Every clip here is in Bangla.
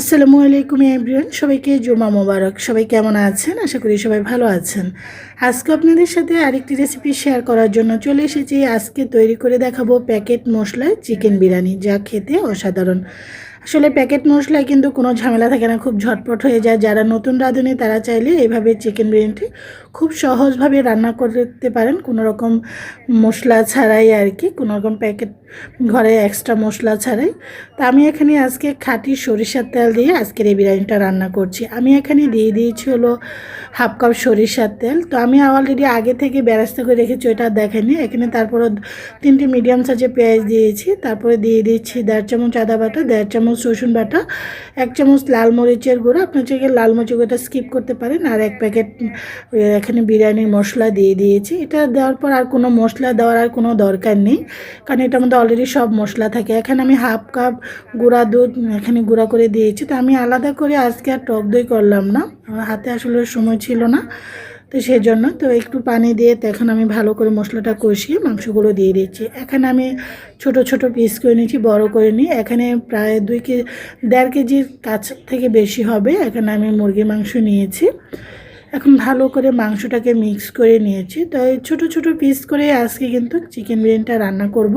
আসসালামু আলাইকুম এভরিওয়ান, সবাইকে জুমা মোবারক। সবাই কেমন আছেন? আশা করি সবাই ভালো আছেন। আজকে আপনাদের সাথে আরেকটি রেসিপি শেয়ার করার জন্য চলে এসেছি। আজকে তৈরি করে দেখাবো প্যাকেট মশলা চিকেন বিরিয়ানি, যা খেতে অসাধারণ। আসলে প্যাকেট মশলায় কিন্তু কোনো ঝামেলা থাকে না, খুব ঝটপট হয়ে যায়। যারা নতুন রাঁধুনি, তারা চাইলে এইভাবে চিকেন বিরিয়ানিটি খুব সহজভাবে রান্না করতে পারেন। কোনো রকম মশলা ছাড়াই আর কি, কোনো রকম প্যাকেট ঘরে এক্সট্রা মশলা ছাড়াই। তা আমি এখানে আজকে খাঁটি সরিষার তেল দিয়ে আজকের এই বিরিয়ানিটা রান্না করছি। আমি এখানে দিয়ে দিয়েছি হলো হাফ কাপ সরিষার তেল। তো আমি অলরেডি আগে থেকে ব্যবস্থা করে রেখেছি, ওইটা দেখেনি এখানে তারপরে তিনটে মিডিয়াম সাইজে পেঁয়াজ দিয়েছি, তারপরে দিয়ে দিচ্ছি দেড় চামচ আদা বাটা, দেড় চামচ রসুন বাটা, এক চামচ লাল মরিচের গুঁড়ো, আপনার চাইলে লাল মরিচের গুঁড়োটা স্কিপ করতে পারেন। আর এক প্যাকেট এখানে বিরিয়ানির মশলা দিয়ে দিয়েছি। এটা দেওয়ার পর আর কোনো মশলা দেওয়ার আর কোনো দরকার নেই, কারণ এটার মধ্যে অলরেডি সব মশলা থাকে। এখানে আমি হাফ কাপ গুঁড়া দুধ এখানে গুঁড়া করে দিয়েছি। তো আমি আলাদা করে আজকে আর টক দই করলাম না। আমার হাতে আসলে সময় ছিল না। তো সেই জন্য তো একটু পানি দিয়ে তো এখন আমি ভালো করে মশলাটা কষিয়ে মাংসগুলো দিয়ে দিচ্ছি। এখানে আমি ছোট ছোট পিস করে নিয়েছি, বড় করে নিই এখানে প্রায় দুই কেজি দেড় কেজির কাছ থেকে বেশি হবে। এখানে আমি মুরগির মাংস নিয়েছি। এখন ভালো করে মাংসটাকে মিক্স করে নিয়েছি। তো ছোটো ছোটো পিস করে আজকে কিন্তু চিকেন বিরিয়ানিটা রান্না করব।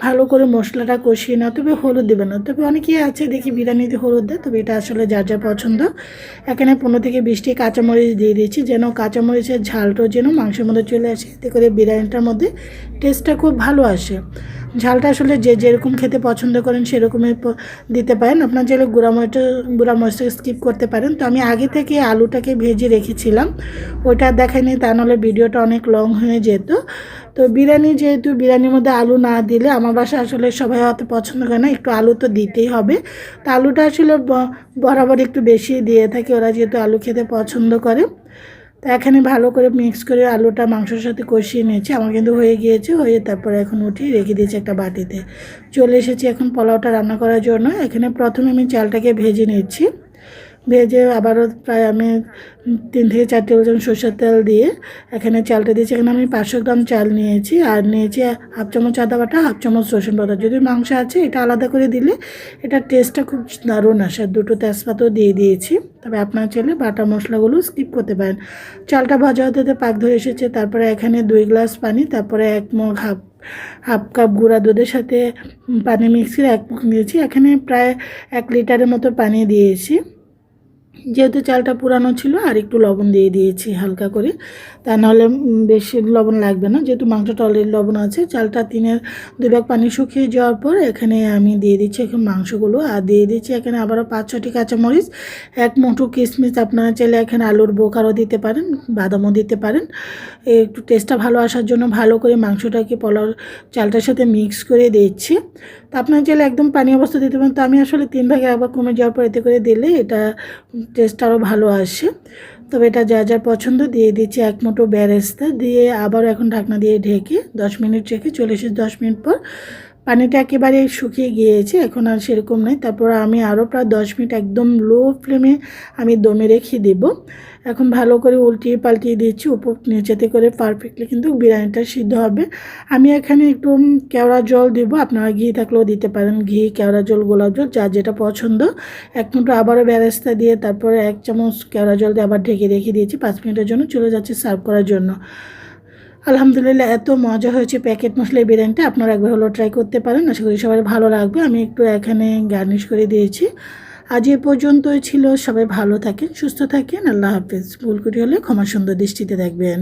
ভালো করে মশলাটা কষিয়ে না তবে হলুদ দেবে না। তবে অনেকেই আছে, দেখি বিরিয়ানিতে হলুদ দেয়, তবে এটা আসলে যার যা পছন্দ। এখানে পনেরো থেকে বিশটি কাঁচামরিচ দিয়ে দিয়েছি, যেন কাঁচামরিচের ঝালটা যেন মাংসের মধ্যে চলে আসে, এতে করে বিরিয়ানিটার মধ্যে টেস্টটা খুব ভালো আসে। ঝালটা আসলে যে যেরকম খেতে পছন্দ করেন সেরকমই দিতে পারেন। আপনার চাইলে গুঁড়া মরিচটা গুঁড়া মরিচটাকে স্কিপ করতে পারেন। তো আমি আগে থেকে আলুটাকে ভেজে রেখেছিলাম। ওইটা দেখায়নি তা নাহলে ভিডিওটা অনেক লং হয়ে যেত। তো বিরিয়ানি যেহেতু বিরিয়ানির মধ্যে আলু না দিলে আমার বাসা আসলে সবাই অত পছন্দ করে না, একটু আলু তো দিতেই হবে। তো আলুটা আসলে বরাবর একটু বেশি দিয়ে থাকে, ওরা যেহেতু আলু খেতে পছন্দ করে। তো এখানে ভালো করে মিক্স করে আলুটা মাংসের সাথে কষিয়ে নিয়েছি। আমার কিন্তু হয়ে গিয়েছে, হয়ে তারপরে এখন উঠিয়ে রেখে দিয়েছি একটা বাটিতে। চলে এসেছি এখন পোলাওটা রান্না করার জন্য। এখানে প্রথমে আমি চালটাকে ভেজে নিচ্ছি। ভেজে আবারও প্রায় আমি তিন থেকে চার টেবিল চামচ সরষের তেল দিয়ে এখানে চালটা দিয়েছি। এখানে আমি পাঁচশো গ্রাম চাল নিয়েছি আর নিয়েছি হাফ চামচ আদা বাটা, হাফ চামচ রসুন বাটা। যদি মাংস আছে, এটা আলাদা করে দিলে এটা টেস্টটা খুব দারুণ আসে। দুটো তেজপাতাও দিয়ে দিয়েছি। তবে আপনার চাইলে বাটা মশলাগুলো স্কিপ করতে পারেন। চালটা ভাজা হতে হতে পাক ধরে এসেছে। তারপরে এখানে দুই গ্লাস পানি, তারপরে এক মগ হাফ হাফ কাপ গুঁড়া দুধের সাথে পানি মিক্স করে এক মুখ নিয়েছি। এখানে প্রায় এক লিটারের মতো পানি দিয়েছি। যেহেতু চালটা পুরানো ছিল, আর একটু লবণ দিয়ে দিয়েছি হালকা করে, তা নাহলে বেশি লবণ লাগবে না। যেহেতু মাংসটা অলরেডি লবণ আছে, চালটা তিনের দুই ভাগ পানি শুকিয়ে যাওয়ার পর এখানে আমি দিয়ে দিচ্ছি এখন মাংসগুলো, আর দিয়ে দিচ্ছি এখানে আবারও পাঁচ ছটি কাঁচামরিচ, এক মুঠো কিশমিশ। আপনারা চাইলে এখানে আলুর বোকারও দিতে পারেন, বাদামও দিতে পারেন। একটু টেস্টটা ভালো আসার জন্য ভালো করে মাংসটাকে পোলাও চালটার সাথে মিক্স করে দিচ্ছি। তা আপনার চাইলে একদম পানি অবস্থা দিতে পারেন, তো আমি আসলে তিন ভাগে একবার কমে যাওয়ার পর এতে করে দিলে এটা টেস্ট আরও ভালো আসে। তবে এটা যা যা পছন্দ দিয়ে দিচ্ছি, এক মুঠো ব্যারেস্তা দিয়ে আবার এখন ঢাকনা দিয়ে ঢেকে দশ মিনিট রেখে চলে এসে দশ মিনিট পর পানিটা একেবারে শুকিয়ে গিয়েছে, এখন আর সেরকম নেই। তারপর আমি আরও প্রায় দশ মিনিট একদম লো ফ্লেমে আমি দমে রেখে দেব। এখন ভালো করে উল্টিয়ে পাল্টিয়ে দিচ্ছি, উপর নিচেতে করে পারফেক্টলি কিন্তু বিরিয়ানিটা সিদ্ধ হবে। আমি এখানে একটু কেওড়া জল দেব, আপনারা ঘি থাকলেও দিতে পারেন। ঘি, কেওড়া জল, গোলাপ জল, যার যেটা পছন্দ। এক মিনিট আবারও ব্যবস্থা দিয়ে তারপরে এক চামচ কেওড়া জল দিয়ে আবার ঢেকে রেখে দিয়েছি, পাঁচ মিনিটের জন্য চলে যাচ্ছে সার্ভ করার জন্য। আলহামদুলিল্লাহ, এত মজা হয়েছে প্যাকেট মশলার বিরিয়ানিটা। আপনারা একবার হলো ট্রাই করতে পারেন। আশা করি সবাই ভালো লাগবে। আমি একটু এখানে গার্নিশ করে দিয়েছি। আজ এ পর্যন্তই ছিল। সবাই ভালো থাকেন, সুস্থ থাকেন। আল্লাহ হাফিজ। ভুল করে হলে ক্ষমা সুন্দর দৃষ্টিতে দেখবেন।